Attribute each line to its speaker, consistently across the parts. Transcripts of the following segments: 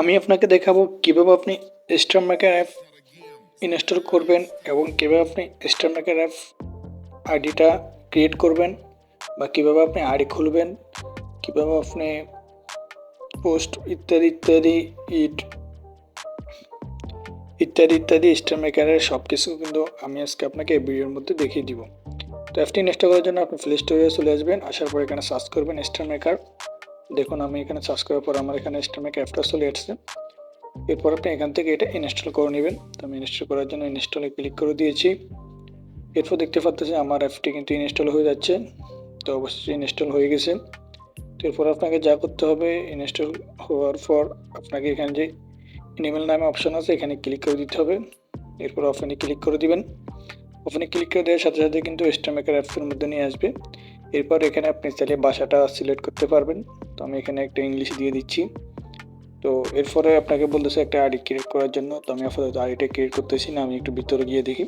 Speaker 1: আমি আপনাকে দেখাবো কীভাবে আপনি স্টার মেকার অ্যাপ ইনস্টল করবেন এবং কীভাবে আপনি স্টার মেকার অ্যাপ আইডিটা ক্রিয়েট করবেন বা কীভাবে আপনি আইডি খুলবেন, কীভাবে আপনি পোস্ট ইত্যাদি ইত্যাদি, ইট, ইত্যাদি ইত্যাদি স্টার মেকারের সব কিছু কিন্তু আমি আজকে আপনাকে এই ভিডিওর মধ্যে দেখিয়ে দিব। তো অ্যাপটি ইনস্টল করার জন্য আপনি প্লে স্টোরে চলে আসবেন, আসার পর এখানে সার্চ করবেন স্টার মেকার দেখুন, আমি এখানে সার্চ করার পর আমার এখানে স্টেমেক অ্যাপটা চলে আসছে। এরপর আপনি এখান থেকে এটা ইনস্টল করে নেবেন। তো আমি ইনস্টল করার জন্য ইনস্টলে ক্লিক করে দিয়েছি। এরপর দেখতে পাচ্ছি আমার অ্যাপটি কিন্তু ইনস্টল হয়ে যাচ্ছে। তো অবশ্যই ইনস্টল হয়ে গেছে। তো এরপর আপনাকে যা করতে হবে ইনস্টল হওয়ার পর আপনাকে এখানে যে ইমেল নামে অপশন আছে, এখানে ক্লিক করে দিতে হবে। এরপর অফেনে ক্লিক করে দিবেন। ওখানে ক্লিক করে দেওয়ার সাথে সাথে কিন্তু স্টেমেকার অ্যাপসের মধ্যে নিয়ে আসবে। এরপর এখানে আপনি চাইলে ভাষাটা সিলেক্ট করতে পারবেন। তো আমি এখানে একটা ইংলিশ দিয়ে দিচ্ছি। তো এরপরে আপনাকে বলতেছে একটা আইডি ক্রিয়েট করার জন্য। তো আমি আপাতত আইডিটা ক্রিয়েট করতেছি না, আমি একটু ভিতরে গিয়ে দেখি।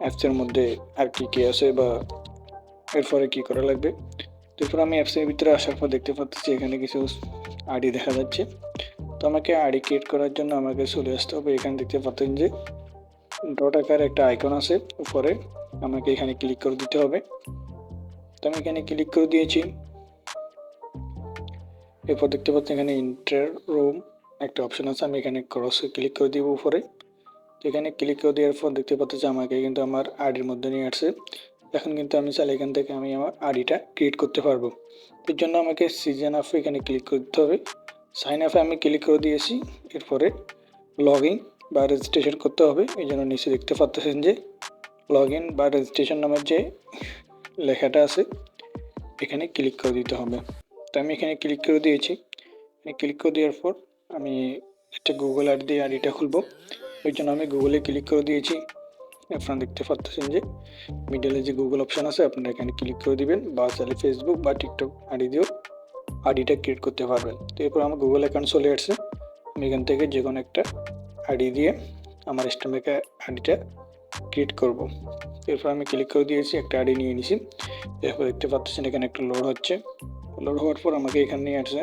Speaker 1: অ্যাপসের মধ্যে আর কি কী আছে বা এরপরে কী করা লাগবে। এরপর আমি অ্যাপসের ভিতরে আসার পর দেখতে পাচ্ছি এখানে কিছু আইডি দেখা যাচ্ছে। তো আমাকে আইডি ক্রিয়েট করার জন্য আমাকে চলে আসতে হবে। এখানে দেখতে পাচ্ছেন যে ডট আকার একটা আইকন আছে। উপরে আমাকে এখানে ক্লিক করে দিতে হবে। তো আমি এখানে ক্লিক করে দিয়েছি। এরপর দেখতে পাচ্ছি এখানে ইন্টার রুম একটা অপশন আছে, আমি এখানে ক্রসে ক্লিক করে দিব উপরে। তো এখানে ক্লিক করে দেওয়ার পর দেখতে পাচ্ছি আমাকে কিন্তু আমার আইডির মধ্যে নিয়ে আসছে। এখন কিন্তু আমি চাইলে এখান থেকে আমি আমার আইডিটা ক্রিয়েট করতে পারব। এর জন্য আমাকে সিজন আফে এখানে ক্লিক করতে হবে। সাইন আফে আমি ক্লিক করে দিয়েছি, এরপরে লগ ইন বা রেজিস্ট্রেশন করতে হবে। এই জন্য নিচে দেখতে পাচ্ছেন যে লগ ইন বা রেজিস্ট্রেশন নামের যে লেখাটা আছে, এখানে ক্লিক করে দিতে হবে। তো আমি এখানে ক্লিক করে দিয়েছি। ক্লিক করে দেওয়ার পর আমি একটা গুগল আইডি দিয়ে আইডিটা খুলবো। ওই জন্য আমি গুগলে ক্লিক করে দিয়েছি। আপনারা দেখতে পাচ্ছেন যে মিডলে যে গুগল অপশান আছে, আপনারা এখানে ক্লিক করে দিবেন বা চাইলে ফেসবুক বা টিকটক আইডি দিয়েও আইডিটা ক্রিয়েট করতে পারবেন। তো এরপর আমার গুগল অ্যাকাউন্ট চলে আসছে। আমি এখান থেকে যে কোনো একটা আইডি দিয়ে আমার স্টেমেকে আইডিটা ক্রিয়েট করব। এরপর আমি ক্লিক করে দিয়েছি, একটা আইডি নিয়ে নিয়েছি এরপর দেখতে পাচ্ছেন এখানে একটা লোড হচ্ছে। লোড হওয়ার পর আমাকে এখানে নিয়ে আসছে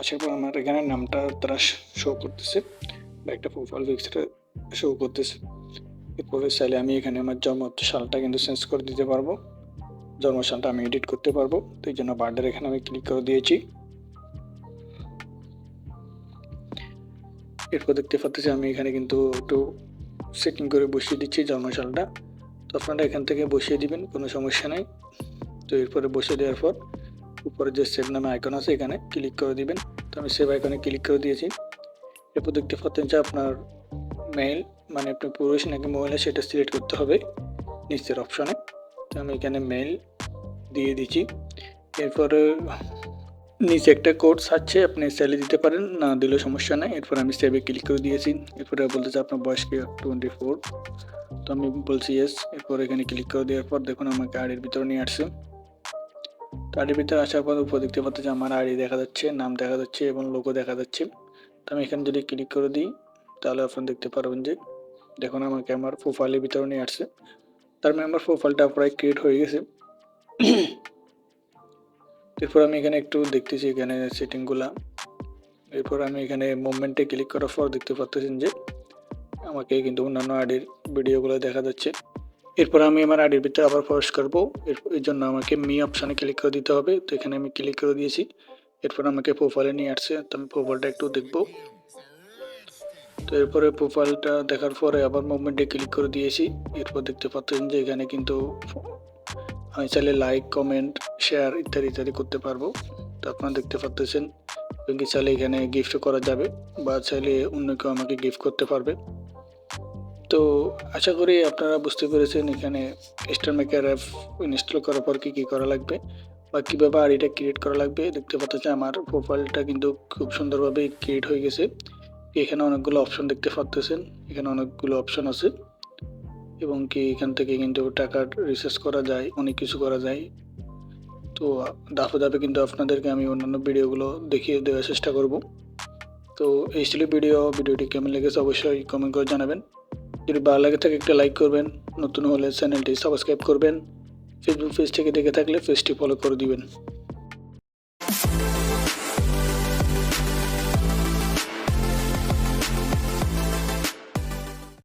Speaker 1: আসার পর আমার এখানে নামটা তারা শো করতেছে বা একটা প্রোফাইল পিকচারটা শো করতেছে। এরপরে চাইলে আমি এখানে আমার জন্ম সালটা কিন্তু চেঞ্জ করে দিতে পারব। জন্ম সালটা আমি এডিট করতে পারব। তো এই জন্য বার্থডের এখানে আমি ক্লিক করে দিয়েছি। এরপর দেখতে পাচ্ছি আমি এখানে কিন্তু একটু সেটিং করে বসিয়ে দিচ্ছি জন্মশালটা তো আপনারা এখান থেকে বসিয়ে দিবেন, কোনো সমস্যা নেই। তো এরপরে বসিয়ে দেওয়ার পর, উপরে যে সেভ নামে আইকন আছে, এখানে ক্লিক করে দিবেন। তো আমি সেভ আইকনে ক্লিক করে দিয়েছি। এরপর দেখতে পাচ্ছেন যে আপনার মেইল মানে আপনি পুরুষ নাকি মহিলা সেটা সিলেক্ট করতে হবে নিচের অপশনে তো আমি এখানে মেইল দিয়ে দিচ্ছি। এরপরে নিচে একটা কোড আছে, আপনি সেলে দিতে পারেন, না দিলেও সমস্যা নেই। এরপর আমি সেভে ক্লিক করে দিয়েছি। এরপরে বলতে চাই আপনার বয়স কি? টোয়েন্টি ফোর তো আমি বলছি ইয়েস এরপর এখানে ক্লিক করে দেওয়ার পর দেখুন আমাকে আইডির ভিতরে নিয়ে আসছে। তো আইডির ভিতরে আসার পর উপর দেখতে পাচ্ছি আমার আইডি দেখা যাচ্ছে, নাম দেখা যাচ্ছে এবং লোগো দেখা যাচ্ছে। তো আমি এখানে যদি ক্লিক করে দিই, তাহলে আপনারা দেখতে পারবেন যে দেখুন আমাকে আমার প্রোফাইলের ভিতরে নিয়ে আসছে। তার মানে আমার প্রোফাইলটা প্রায় ক্রিয়েট হয়ে গেছে। এরপর আমি এখানে একটু দেখতেছি এখানে সেটিংগুলা এরপর আমি এখানে মুভমেন্টে ক্লিক করার পর দেখতে পাচ্ছেন যে আমাকে কিন্তু অন্যান্য আইডির ভিডিওগুলো দেখা যাচ্ছে। এরপর আমি আমার আইডির ভিতরে আবার প্রবেশ করব। এর জন্য আমাকে মি অপশানে ক্লিক করে দিতে হবে। তো এখানে আমি ক্লিক করে দিয়েছি। এরপর আমাকে প্রোফাইলে নিয়ে আসছে। তো আমি প্রোফাইলটা একটু দেখব। তো এরপরে প্রোফাইলটা দেখার পরে আবার মুভমেন্টে ক্লিক করে দিয়েছি। এরপর দেখতে পাচ্ছেন যে এখানে কিন্তু আমি চাইলে লাইক কমেন্ট শেয়ার ইত্যাদি ইত্যাদি করতে পারব। তো আপনারা দেখতে পাচ্ছেন চাইলে এখানে গিফট করা যাবে, বা চাইলে অন্য কেউ আমাকে গিফট করতে পারবে। তো আশা করি আপনারা বুঝতে পেরেছেন এখানে স্টার মেকার অ্যাপ ইনস্টল করার পর কী কী করা লাগবে বা কীভাবে আইডিটা ক্রিয়েট করা লাগবে। দেখতে পাচ্ছেন আমার প্রোফাইলটা কিন্তু খুব সুন্দরভাবে ক্রিয়েট হয়ে গেছে। এখানে অনেকগুলো অপশন দেখতে পাচ্ছেন। এখানে অনেকগুলো অপশন আছে। এবং কি এখান থেকে কিন্তু টাকা রিসার্চ করা যায়, অনেক কিছু করা যায়। তো ধাপে ধাপে কিন্তু আপনাদেরকে আমি অন্যান্য ভিডিওগুলো দেখিয়ে দেওয়ার চেষ্টা করব। তো এই ছিল ভিডিও ভিডিওটি কেমন লেগেছে অবশ্যই কমেন্ট করে জানাবেন। যদি ভালো লাগে থাকে একটা লাইক করবেন। নতুন হলে চ্যানেলটি সাবস্ক্রাইব করবেন। ফেসবুক পেজ থেকে দেখে থাকলে পেজটি ফলো করে দিবেন।